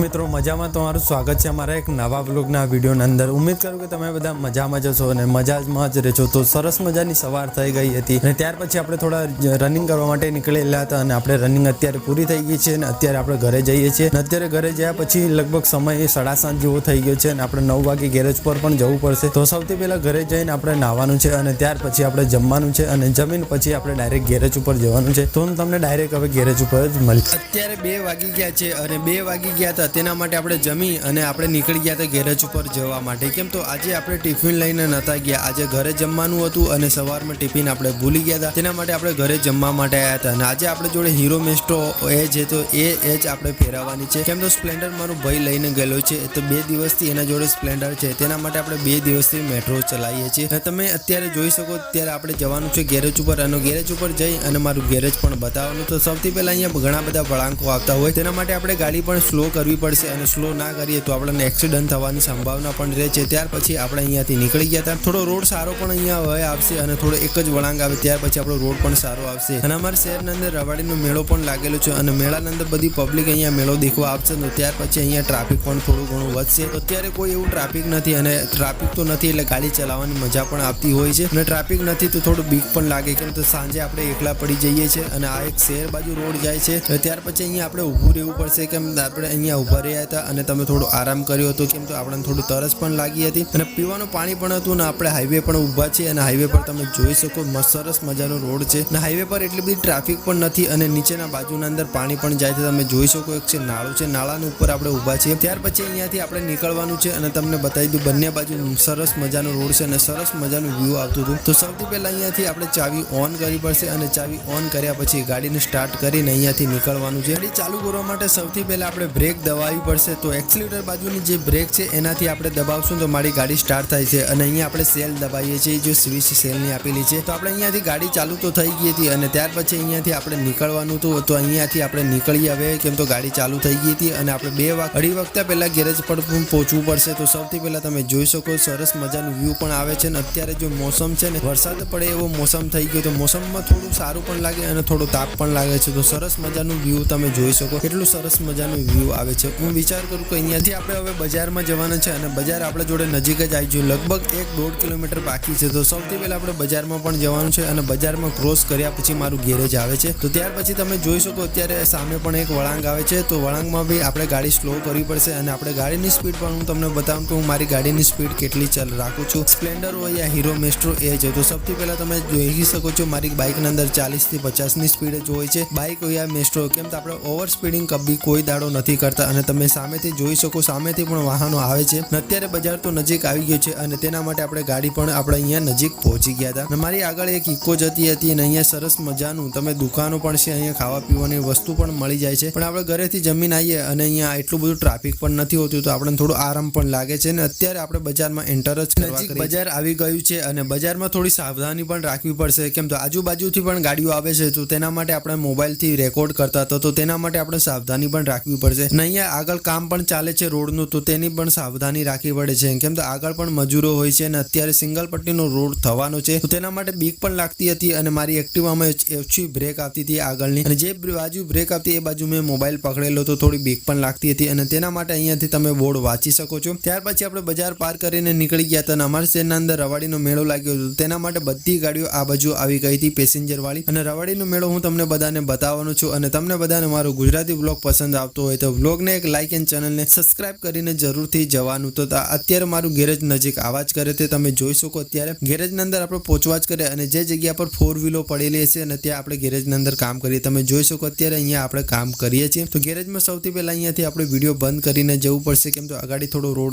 મિત્રો, મજામાં તમારું સ્વાગત છે અમારા એક નવા બ્લોગના વિડીયોની અંદર. ઉમેદ કરું કે તમે બધા મજામાં જશો અને મજામાં જ રહેશો. તો સરસ મજાની સવાર થઈ ગઈ હતી અને ત્યાર પછી આપણે થોડા રનિંગ કરવા માટે નીકળેલા હતા અને આપણે રનિંગ અત્યારે પૂરી થઈ ગઈ છે અને અત્યારે આપણે ઘરે જઈએ છીએ. અને અત્યારે ઘરે ગયા પછી લગભગ સમય સાડા સાત જેવો થઈ ગયો છે અને આપણે નવ વાગે ગેરેજ પર પણ જવું પડશે. તો સૌથી પહેલાં ઘરે જઈને આપણે નાહવાનું છે અને ત્યાર પછી આપણે જમવાનું છે અને જમીન પછી આપણે ડાયરેક્ટ ગેરેજ ઉપર જવાનું છે. તો હું તમને ડાયરેક્ટ હવે ગેરેજ ઉપર જ મળી. અત્યારે બે વાગી ગયા છે અને બે વાગી ગયા હતા તેના માટે આપણે જમી અને આપણે નીકળી ગયા હતા ગેરેજ ઉપર જવા માટે. કેમ તો આજે આપણે ટિફિન લઈને નતા ગયા. આજે ઘરે જમવાનું હતું અને સવારમાં ટિફિન આપણે ભૂલી ગયા હતા. તેના માટે આપણે ઘરે જમવા માટે આવ્યા હતા. અને આજે આપણે જોડે હીરો મેસ્ટો એ છે તો એ એ જ આપણે ફેરવવાની છે. કેમ તો સ્પ્લેન્ડર મારો ભાઈ લઈને ગયેલો છે. તો બે દિવસથી એના જોડે સ્પ્લેન્ડર છે. તેના માટે આપણે બે દિવસથી મેટ્રો ચલાવીએ છીએ. અને તમે અત્યારે જોઈ શકો ત્યારે આપણે જવાનું છે ગેરેજ ઉપર. અને ગેરેજ ઉપર જઈ અને મારું ગેરેજ પણ બતાવવાનું. તો સૌથી પહેલા અહીંયા ઘણા બધા વળાંકો આવતા હોય. તેના માટે આપણે ગાડી પણ સ્લો કરવી પડશે અને સ્લો ના કરીએ તો આપણને એક્સિડન્ટ થવાની સંભાવના પણ રહે છે. ત્યાર પછી આપણે અહીંયાથી નીકળી ગયા હતા. થોડો રોડ સારો પણ અહીંયા હવે આવશે અને થોડો એક જ વળાંક આવે. ત્યાર પછી આપણો રોડ પણ સારો આવશે. અને અમારા શહેરના અંદર રવાડીનો મેળો પણ લાગેલો છે અને મેળાના અંદર બધી પબ્લિક અહીંયા મેળો દેખવા આવશે. તો ત્યાર પછી અહીંયા ટ્રાફિક પણ થોડું ઘણું વધશે. અત્યારે કોઈ એવું ટ્રાફિક નથી અને ટ્રાફિક તો નથી એટલે ગાડી ચલાવવાની મજા પણ આવતી હોય છે. અને ટ્રાફિક નથી તો થોડું બીક પણ લાગે. કેમ તો સાંજે આપણે એકલા પડી જઈએ છીએ અને આ એક શહેર બાજુ રોડ જાય છે. ત્યાર પછી અહીંયા આપણે ઊભું રહેવું પડશે. કેમ આપણે અહીંયા ઊભા રહ્યા હતા અને તમે થોડો આરામ કર્યો હતો, કેમ તો આપણને થોડું તરસ પણ લાગી હતી. અને પીવાનું પાણી પણ હતું ને આપણે હાઈવે પણ ઊભા છીએ અને હાઈવે પર તમે જોઈ શકો સરસ મજાનો રોડ છે. અને હાઈવે પર એટલી બધી ટ્રાફિક પણ નથી અને નીચેના બાજુના અંદર પાણી પણ જાય છે. તમે જોઈ શકો એક છે નાળું છે. નાળાની ઉપર આપણે ઊભા છીએ. ત્યાર પછી અહીંયાથી આપણે નીકળવાનું છે અને તમને બતાવી દઉં બંને બાજુ સરસ મજાનો રોડ છે અને સરસ મજાનું વ્યૂ આવતું હતું. તો સૌથી પહેલાં અહીંયાથી આપણે ચાવી ઓન કરવી પડશે અને ચાવી ઓન કર્યા પછી ગાડીને સ્ટાર્ટ કરીને અહીંયાથી નીકળવાનું છે. ગાડી ચાલુ કરવા માટે સૌથી પહેલાં આપણે બ્રેક દબાવવી પડશે તો એક્સિલેટર બાજુની જે બ્રેક છે, એનાથી આપણે દબાવશું તો મારી ગાડી સ્ટાર્ટ થાય છે. અને અહીંયા આપણે સેલ દબાવીએ છીએ, જો સ્વિચ સેલની આપેલી છે. તો આપણે અહીંયાથી ગાડી ચાલુ તો થઈ ગઈ હતી અને ત્યાર પછી અહીંયાથી આપણે નીકળવાનું હતું. તો અહીંયાથી આપણે નીકળીએ હવે, કેમ તો ગાડી ચાલુ થઈ ગઈ હતી અને આપણે બે વાગ, અઢી વખતે પહેલાં ગેરેજ પર પણ પહોંચવું પડશે. તો સૌથી પહેલાં તમે જોઈ શકો, સરસ મજાનું વ્યૂ પણ આવે છે. અને અત્યારે જો મોસમ છે ને, વરસાદ પડે એવો મોસમ થઈ ગયો, તો મોસમમાં થોડું સારું પણ લાગે અને થોડું તાપ પણ લાગે છે. તો સરસ મજાનું વ્યૂ તમે જોઈ શકો. કેટલું સરસ મજાનું વ્યૂ આવે છે. હું વિચાર કરું કે અહીંયાથી આપણે હવે બજારમાં જવાના છે અને બજાર આપણે જોડે નજીક જ આવી ગયું. લગભગ એક દોઢ કિલોમીટર બાકી છે. તો સૌથી પહેલાં આપણે બજારમાં પણ જવાનું છે અને બજારમાં ક્રોસ કર્યા પછી મારું ગેરેજ આવે છે. તો ત્યાર પછી તમે જોઈ શકો અત્યારે સામે પણ એક વળાંક આવે છે. તો વળાંકમાં બી આપણે ગાડી સ્લો કરવી પડશે અને આપણે ગાડીની સ્પીડ પણ હું તમને બતાવું કે હું મારી ગાડીની સ્પીડ કેટલી ચલ રાખું છું. સ્પ્લેન્ડર હોય યા હીરો મેસ્ટ્રો એ છે તો સૌથી પહેલાં તમે જોઈ શકો છો મારી બાઇકની અંદર ચાલીસથી પચાસની સ્પીડ જ હોય છે. બાઇક હોય યા મેસ્ટ્રો કેમ તો આપણે ઓવર સ્પીડિંગ કબી કોઈ દાડો નથી કરતા. અને તમે સામેથી જોઈ શકો સામેથી પણ વાહનો આવે છે. અત્યારે બજાર તો નજીક આવી ગયું છે અને તેના માટે આપણે ગાડી પણ આપણે અહીંયા નજીક પહોંચી ગયા હતા. અને મારી આગળ એક ઇકો જતી હતી અને અહીંયા સરસ મજાનું તમે દુકાનો પણ છે અહીંયા ખાવા પીવાની વસ્તુ પણ મળી જાય છે. પણ આપણે ઘરેથી જમીન આવીએ અને અહીંયા એટલું બધું ટ્રાફિક પણ નથી હોતું તો આપણને થોડું આરામ પણ લાગે છે. અને અત્યારે આપણે બજારમાં એન્ટર જ કરવા બજાર આવી ગયું છે અને બજારમાં થોડી સાવધાની પણ રાખવી પડશે. કેમ તો આજુબાજુથી પણ ગાડીઓ આવે છે તો તેના માટે આપણે મોબાઈલથી રેકોર્ડ કરતા હતા તો તેના માટે આપણે સાવધાની પણ રાખવી પડશે. અને અહીંયા આગળ કામ પણ ચાલે છે રોડનું, તો તેની પણ સાવધાની રાખવી પડે છે. કેમ તો આગળ પણ મજૂરો હોય છે અને અત્યારે સિંગલ પટ્ટીનો રોડ થવાનો છે, તો તેના માટે બીક પણ લાગતી હતી અને મારી એક્ટિવામાં ઓછી બ્રેક આવતી હતી આગળની. અને જે બાજુ બ્રેક આવતી એ બાજુ મેં મોબાઈલ પકડેલો, તો થોડી બીક પણ લાગતી હતી. અને તેના માટે અહીંયાથી તમે બોર્ડ વાંચી શકો છો. ત્યાર પછી આપણે બજાર પાર કરીને નીકળી ગયા હતા અને અમારા શહેરના અંદર રવાડીનો મેળો લાગ્યો હતો. તેના માટે બધી ગાડીઓ આ બાજુ આવી ગઈ હતી, પેસેન્જર વાળી. અને રવાડીનો મેળો હું તમને બધાને બતાવવાનો છું અને તમને બધાને મારો ગુજરાતી બ્લોગ પસંદ આવતો હોય તો બ્લોગને એક લાઇક એન્ડ ચેનલને સબસ્ક્રાઇબ કરીને જરૂરથી જવાનું. તા- અત્યારે મારું ગેરેજ નજીક આવા જ કરે તે તમે જોઈ શકો અત્યારે. ગેરેજની અંદર આપણે પહોંચવા જ કરે અને જે જગ્યા પર ફોર વ્હીલો પડેલી હશે અને ત્યાં આપણે ગેરેજની અંદર કામ કરીએ. તમે જોઈ શકો અત્યારે અહીંયા આપણે કામ કરીએ છીએ. તો ગેરેજમાં સૌથી પહેલા અહીંયાથી આપણે વીડિયો બંધ કરીને જવું પડશે. કેમ તો અગાડી થોડો રોડ